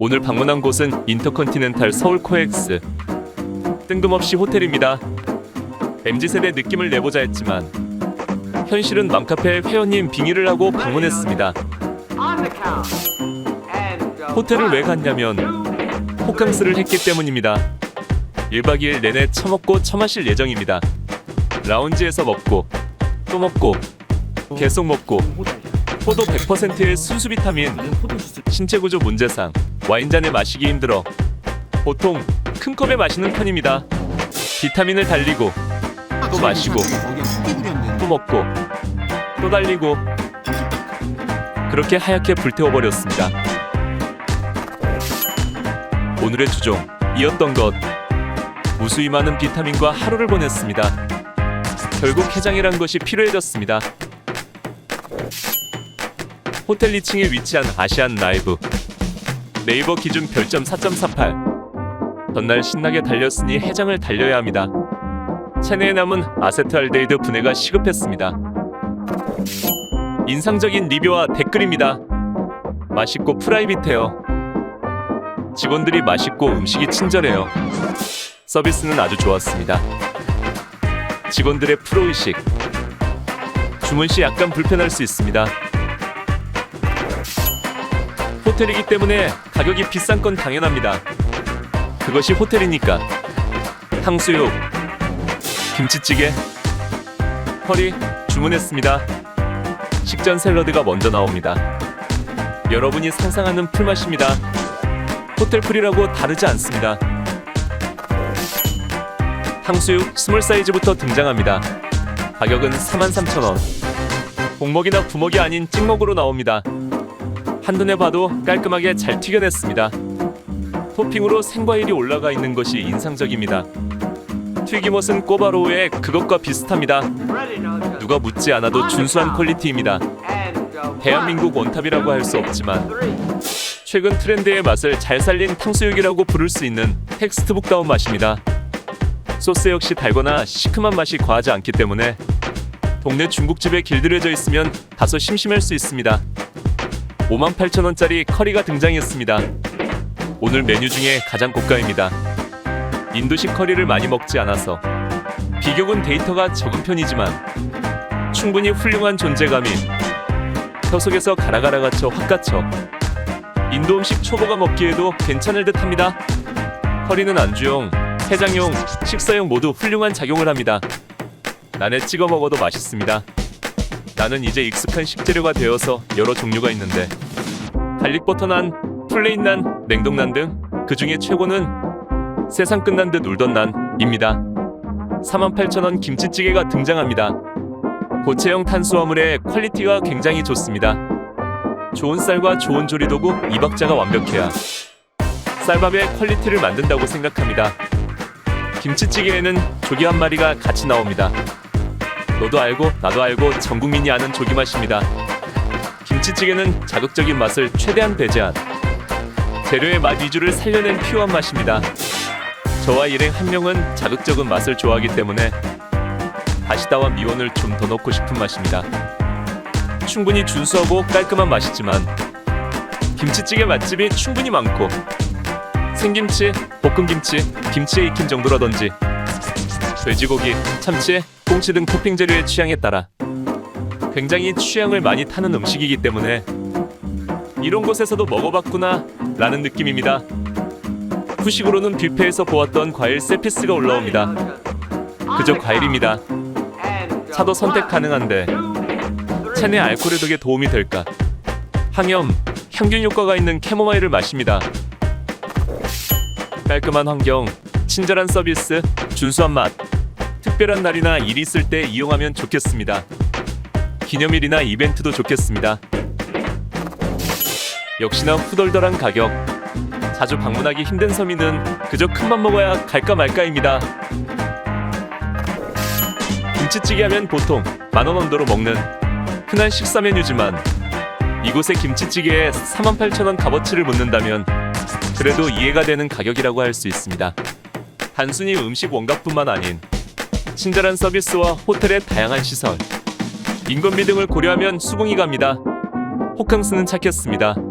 오늘 방문한 곳은 인터컨티넨탈 서울 코엑스. 뜬금없이 호텔입니다. MZ세대 느낌을 내보자 했지만 현실은 맘카페 회원님 빙의를 하고 방문했습니다. 호텔을 왜 갔냐면 호캉스를 했기 때문입니다. 1박 2일 내내 처먹고 처마실 예정입니다. 라운지에서 먹고 또 먹고 계속 먹고 포도 100%의 순수 비타민 신체 구조 문제상 와인잔에 마시기 힘들어 보통 큰 컵에 마시는 편입니다. 비타민을 달리고 또 마시고 또 먹고 또 달리고 그렇게 하얗게 불태워버렸습니다. 오늘의 주종 이었던 것 무수히 많은 비타민과 하루를 보냈습니다. 결국 해장이란 것이 필요해졌습니다. 호텔 2층에 위치한 아시안 라이브 네이버 기준 별점 4.48 전날 신나게 달렸으니 해장을 달려야 합니다. 체내에 남은 아세트알데히드 분해가 시급했습니다. 인상적인 리뷰와 댓글입니다. 맛있고 프라이빗해요. 직원들이 맛있고 음식이 친절해요. 서비스는 아주 좋았습니다. 직원들의 프로의식. 주문 시 약간 불편할 수 있습니다. 호텔이기 때문에 가격이 비싼 건 당연합니다. 그것이 호텔이니까. 탕수육, 김치찌개, 커리 주문했습니다. 식전 샐러드가 먼저 나옵니다. 여러분이 상상하는 풀맛입니다. 호텔 풀이라고 다르지 않습니다. 탕수육 스몰 사이즈부터 등장합니다. 가격은 43,000원. 복먹이나 부먹이 아닌 찍먹으로 나옵니다. 한눈에 봐도 깔끔하게 잘 튀겨냈습니다. 토핑으로 생과일이 올라가 있는 것이 인상적입니다. 튀김옷은 꼬바로우의 그것과 비슷합니다. 누가 묻지 않아도 준수한 퀄리티입니다. 대한민국 원탑이라고 할 수 없지만 최근 트렌드의 맛을 잘 살린 탕수육이라고 부를 수 있는 텍스트북다운 맛입니다. 소스 역시 달거나 시큼한 맛이 과하지 않기 때문에 동네 중국집에 길들여져 있으면 다소 심심할 수 있습니다. 58,000원짜리 커리가 등장했습니다. 오늘 메뉴 중에 가장 고가입니다. 인도식 커리를 많이 먹지 않아서 비교군 데이터가 적은 편이지만 충분히 훌륭한 존재감이 혀 속에서 가라가라 갇혀 확 갇혀 인도 음식 초보가 먹기에도 괜찮을 듯합니다. 커리는 안주용, 해장용, 식사용 모두 훌륭한 작용을 합니다. 난에 찍어 먹어도 맛있습니다. 나는 이제 익숙한 식재료가 되어서 여러 종류가 있는데 갈릭버터난, 플레인난, 냉동난 등 그 중에 최고는 세상 끝난 듯 울던 난입니다. 48,000원 김치찌개가 등장합니다. 고체형 탄수화물의 퀄리티가 굉장히 좋습니다. 좋은 쌀과 좋은 조리도구 이 박자가 완벽해야 쌀밥의 퀄리티를 만든다고 생각합니다. 김치찌개에는 조기 한 마리가 같이 나옵니다. 너도 알고 나도 알고 전 국민이 아는 조기 맛입니다. 김치찌개는 자극적인 맛을 최대한 배제한 재료의 맛 위주를 살려낸 퓨어한 맛입니다. 저와 일행 한 명은 자극적인 맛을 좋아하기 때문에 다시다와 미원을 좀 더 넣고 싶은 맛입니다. 충분히 준수하고 깔끔한 맛이지만 김치찌개 맛집이 충분히 많고 생김치, 볶음김치, 김치에 익힌 정도라든지 돼지고기, 참치, 꽁치 등 토핑 재료의 취향에 따라 굉장히 취향을 많이 타는 음식이기 때문에 이런 곳에서도 먹어봤구나 라는 느낌입니다. 후식으로는 뷔페에서 보았던 과일 세피스가 올라옵니다. 그저 과일입니다. 차도 선택 가능한데 체내 알코올 해독에 도움이 될까? 항염, 향균 효과가 있는 캐모마일을 마십니다. 깔끔한 환경, 친절한 서비스, 준수한 맛. 특별한 날이나 일이 있을 때 이용하면 좋겠습니다. 기념일이나 이벤트도 좋겠습니다. 역시나 후덜덜한 가격. 자주 방문하기 힘든 서민은 그저 큰맘 먹어야 갈까 말까입니다. 김치찌개 하면 보통 만원 언더로 먹는 흔한 식사 메뉴지만 이곳의 김치찌개에 48,000원 값어치를 묻는다면 그래도 이해가 되는 가격이라고 할 수 있습니다. 단순히 음식 원가뿐만 아닌 친절한 서비스와 호텔의 다양한 시설, 인건비 등을 고려하면 수긍이 갑니다. 호캉스는 찾겠습니다.